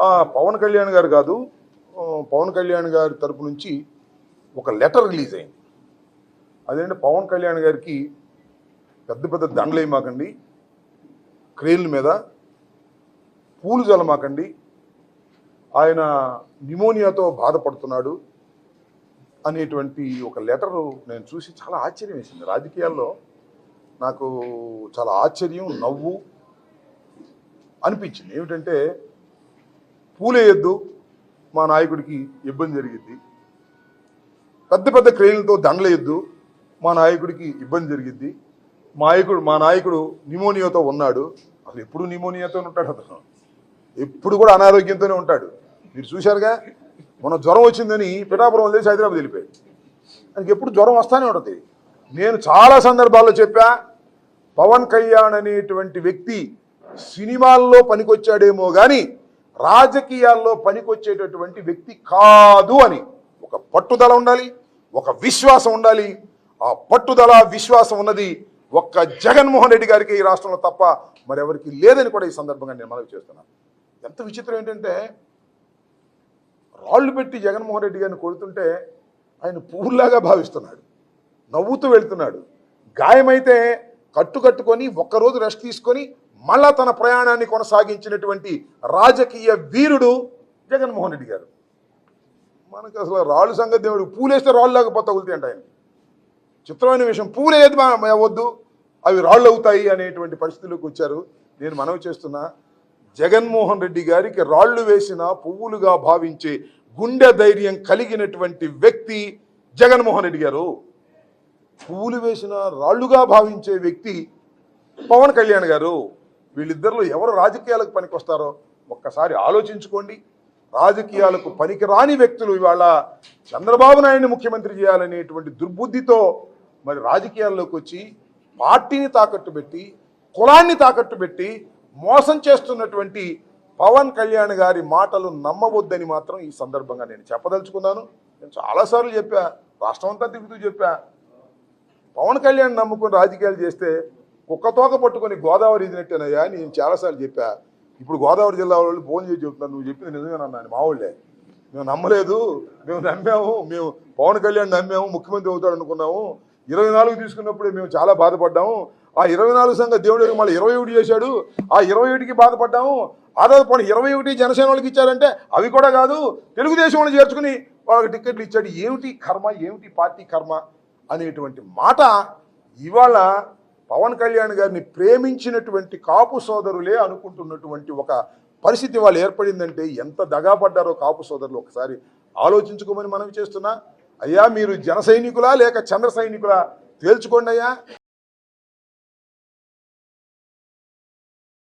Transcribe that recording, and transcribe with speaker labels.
Speaker 1: ఆ, పవన్ కళ్యాణ్ గారు కాదు పవన్ కళ్యాణ్ గారి తరపు నుంచి ఒక లెటర్ రిలీజ్ అయింది. అదేంటే పవన్ కళ్యాణ్ గారికి పెద్ద పెద్ద దండలు మాకండి క్రేన్ల మీద పూలు జలమాకండి ఆయన న్యూమోనియాతో బాధపడుతున్నాడు అనేటువంటి ఒక లెటరు నేను చూసి చాలా ఆశ్చర్యం వేసింది. రాజకీయాల్లో నాకు చాలా ఆశ్చర్యం నవ్వు అనిపించింది. ఏమిటంటే పూలేయద్దు. మా నాయకుడికి ఇబ్బంది జరిగిద్ది. పెద్ద పెద్ద క్రేన్లతో దండలేయద్దు. మా నాయకుడికి ఇబ్బంది జరిగిద్ది. నాయకుడు మా నాయకుడు నిమోనియాతో ఉన్నాడు. అసలు ఎప్పుడు నిమోనియాతో ఉంటాడు అతను? ఎప్పుడు కూడా అనారోగ్యంతోనే ఉంటాడు. మీరు చూశారుగా? మన జ్వరం వచ్చిందని పిఠాపురం వదిలేసి హైదరాబాద్ వెళ్ళిపోయాడు. ఆయనకి ఎప్పుడు జ్వరం వస్తానే ఉంటుంది. నేను చాలా సందర్భాల్లో చెప్పా పవన్ కళ్యాణ్ అనేటువంటి వ్యక్తి సినిమాల్లో పనికొచ్చాడేమో కానీ రాజకీయాల్లో పనికొచ్చేటటువంటి వ్యక్తి కాదు అని. ఒక పట్టుదల ఉండాలి ఒక విశ్వాసం ఉండాలి. ఆ పట్టుదల విశ్వాసం ఉన్నది ఒక్క జగన్మోహన్ రెడ్డి గారికి ఈ రాష్ట్రంలో తప్ప మరెవరికి లేదని కూడా ఈ సందర్భంగా నేను మనవి చేస్తున్నాను ఎంత విచిత్రం ఏంటంటే రాళ్ళు పెట్టి జగన్మోహన్ రెడ్డి గారిని కొడుతుంటే ఆయన పువ్వులాగా భావిస్తున్నాడు నవ్వుతూ వెళ్తున్నాడు. గాయమైతే కట్టు కట్టుకొని ఒక్కరోజు రెస్ట్ తీసుకొని మళ్ళా తన ప్రయాణాన్ని కొనసాగించినటువంటి రాజకీయ వీరుడు జగన్మోహన్ రెడ్డి గారు. మనకు అసలు రాళ్ళు సంగతి దేవుడు పూలేస్తే రాళ్ళు లేకపోతే తగులుతాయి ఆయన. చిత్రమైన విషయం పూలేదు అవ్వద్దు వద్దు అవి రాళ్ళు అవుతాయి అనేటువంటి పరిస్థితుల్లోకి వచ్చారు. నేను మనవి చేస్తున్నా జగన్మోహన్ రెడ్డి గారికి రాళ్ళు వేసిన పువ్వులుగా భావించే గుండె ధైర్యం కలిగినటువంటి వ్యక్తి జగన్మోహన్ రెడ్డి గారు. పువ్వులు వేసిన రాళ్ళుగా భావించే వ్యక్తి పవన్ కళ్యాణ్ గారు. వీళ్ళిద్దరిలో ఎవరు రాజకీయాలకు పనికొస్తారో ఒక్కసారి ఆలోచించుకోండి. రాజకీయాలకు పనికిరాని వ్యక్తులు ఇవాళ చంద్రబాబు నాయుడిని ముఖ్యమంత్రి చేయాలనేటువంటి దుర్బుద్ధితో మరి రాజకీయాల్లోకి వచ్చి పార్టీని తాకట్టు పెట్టి కులాన్ని తాకట్టు పెట్టి మోసం చేస్తున్నటువంటి పవన్ కళ్యాణ్ గారి మాటలు నమ్మవద్దని మాత్రం ఈ సందర్భంగా నేను చెప్పదలుచుకున్నాను. నేను చాలాసార్లు చెప్పా రాష్ట్రం అంతా తిరుగుతూ చెప్పా. పవన్ కళ్యాణ్ నమ్ముకుని రాజకీయాలు చేస్తే కుక్కతోక పట్టుకొని గోదావరి ఇదినట్టేనయ్యా నేను చాలాసార్లు చెప్పా. ఇప్పుడు గోదావరి జిల్లా వాళ్ళు ఫోన్ చేసి చెప్తున్నాను నువ్వు చెప్పింది నిజమేనన్నా మా వాళ్ళే మేము నమ్మలేదు మేము నమ్మాము మేము పవన్ కళ్యాణ్ నమ్మాము ముఖ్యమంత్రి అవుతాడు అనుకున్నాము. ఇరవై నాలుగు తీసుకున్నప్పుడే మేము చాలా బాధపడ్డాము. ఆ ఇరవై నాలుగు సంఘ దేవుడు మళ్ళీ ఇరవై ఒకటి చేశాడు. ఆ ఇరవై ఒకటికి బాధపడ్డాము. ఆదాయ పోనీ ఇరవై ఒకటి జనసేన వాళ్ళకి ఇచ్చారంటే అవి కూడా కాదు తెలుగుదేశం వాళ్ళు చేర్చుకుని వాళ్ళకి టిక్కెట్లు ఇచ్చాడు. ఏమిటి కర్మ ఏమిటి పార్టీ కర్మ అనేటువంటి మాట ఇవాళ పవన్ కళ్యాణ్ గారిని ప్రేమించినటువంటి కాపు సోదరులే అనుకుంటున్నటువంటి ఒక పరిస్థితి వాళ్ళు ఏర్పడిందంటే ఎంత దగాపడ్డారో కాపు సోదరులు ఒకసారి ఆలోచించుకోమని మనవి చేస్తున్నా. అయ్యా మీరు జన సైనికులా లేక చంద్ర సైనికులా? తేల్చుకోండి అయ్యా.